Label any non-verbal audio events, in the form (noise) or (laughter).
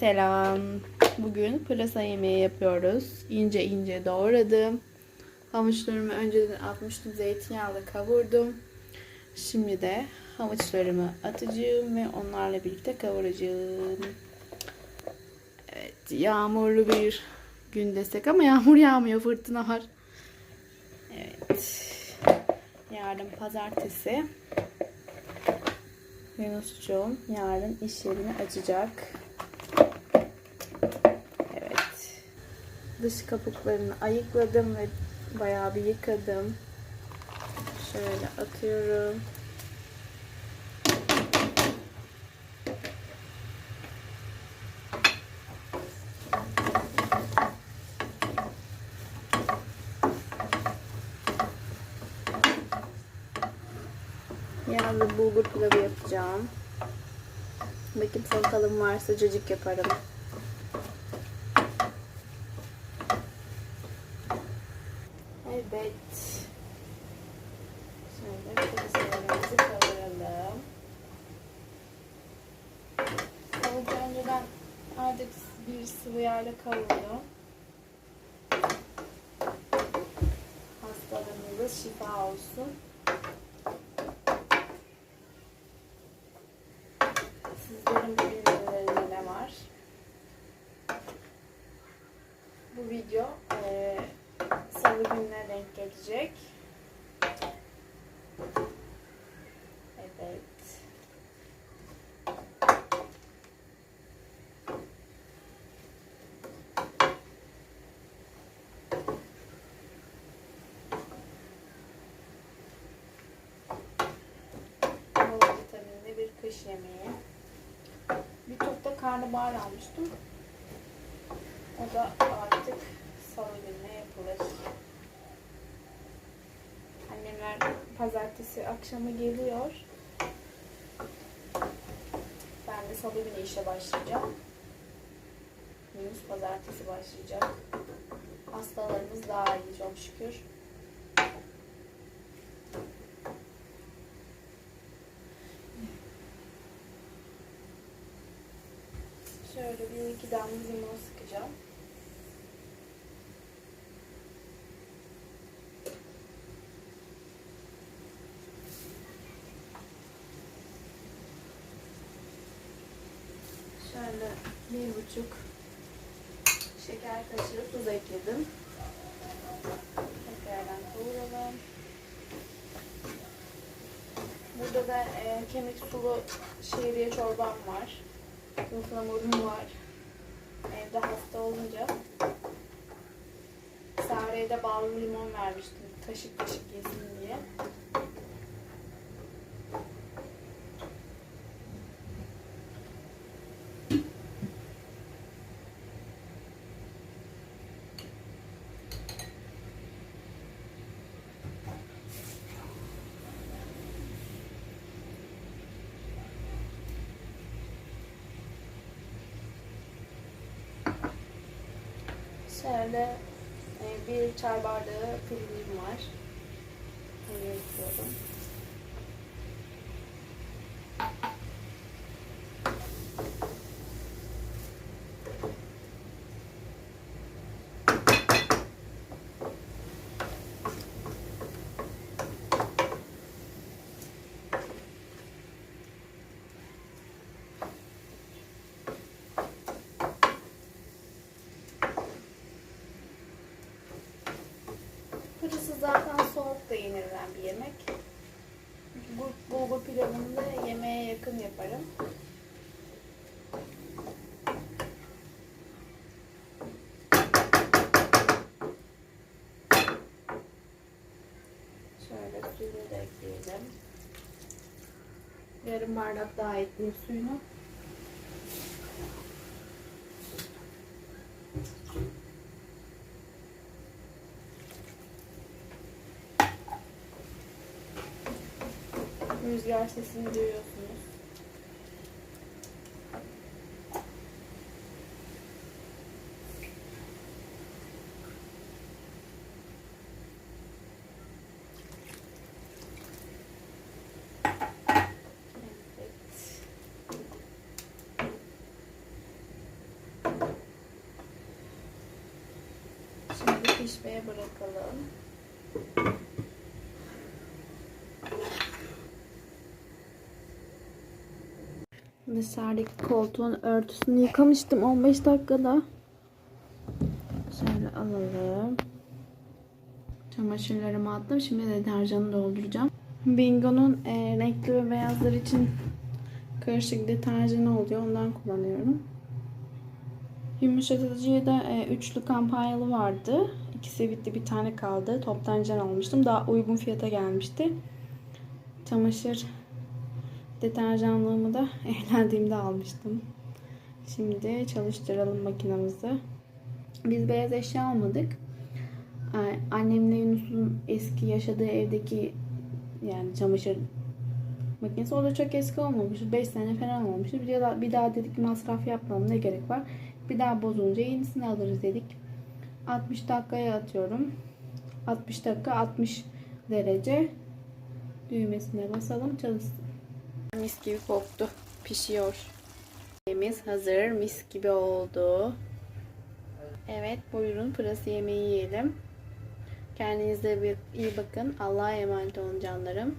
Selam. Bugün pırasa yemeği yapıyoruz. İnce ince doğradım. Havuçlarımı önceden atmıştım. Zeytinyağla kavurdum. Şimdi de havuçlarımı atacağım ve onlarla birlikte kavuracağım. Evet, yağmurlu bir gün desek ama yağmur yağmıyor, fırtına var. Evet. Yarın pazartesi. Yunuscuğum yarın iş yerini açacak. Evet. Dış kabuklarını ayıkladım ve bayağı bir yıkadım. Şöyle atıyorum. Yarın bulgur pilavı yapacağım. Bakayım salatalım varsa cacık yaparım. Evet. Şöyle patateslerimizi kavuralım. Havuç önceden artık bir sıvı yağla kavuruyor. Hastalarımıza şifa olsun. Sizlerin bugün menülerinde ne var? Bu video eee Salı gününe denk gelecek. Evet. Bol vitaminli bir kış yemeği. Bir top da karnabahar almıştım. O da artık salı gününe yapılır. Annemler pazartesi akşamı geliyor. Ben de salı günü işe başlayacağım. Yunus pazartesi başlayacak. Hastalarımız daha iyi çok şükür. Şöyle bir iki damla limon sıkacağım. Şöyle bir buçuk şeker kaşığı tuz ekledim. Tekrardan kavuralım. Burada da e, kemik sulu şehriye çorbam var. Ihlamurum var. Evde hasta olunca Sare'ye de ballı limon vermiştim. Taşık taşık yesin diye. Şöyle e, bir çay bardağı pirincim var. Onu ekliyorum. Pırası zaten soğuk da yenilen bir yemek. Bu bulgur pilavını da yemeğe yakın yaparım. Şöyle suyunu da ekleyelim. Yarım bardak daha ekleyeyim suyunu. rüzgar sesini duyuyorsunuz. Şimdi pişmeye bırakalım. Dışarıdaki koltuğun örtüsünü yıkamıştım 15 dakikada. Şöyle alalım. Çamaşırlarımı attım. Şimdi deterjanı dolduracağım. Bingo'nun e, renkli ve beyazlar için karışık deterjanı oluyor. Ondan kullanıyorum. Yumuşatıcıya da e, üçlü kampanyalı vardı. İkisi bitti. Bir tane kaldı. Toptan can almıştım. Daha uygun fiyata gelmişti. Çamaşır deterjanlığımı da (laughs) evlendiğimde almıştım. Şimdi çalıştıralım makinamızı. Biz beyaz eşya almadık. Ee, Annemle Yunus'un eski yaşadığı evdeki yani çamaşır makinesi. O da çok eski olmamış. 5 sene falan olmuş. Bir daha, bir daha dedik masraf yapmam ne gerek var. Bir daha bozulunca yenisini alırız dedik. 60 dakikaya atıyorum. 60 dakika 60 derece düğmesine basalım çalışsın. Mis gibi koktu. Pişiyor. Yemeğimiz hazır. Mis gibi oldu. Evet buyurun pırası yemeği yiyelim. Kendinize bir iyi bakın. Allah'a emanet olun canlarım.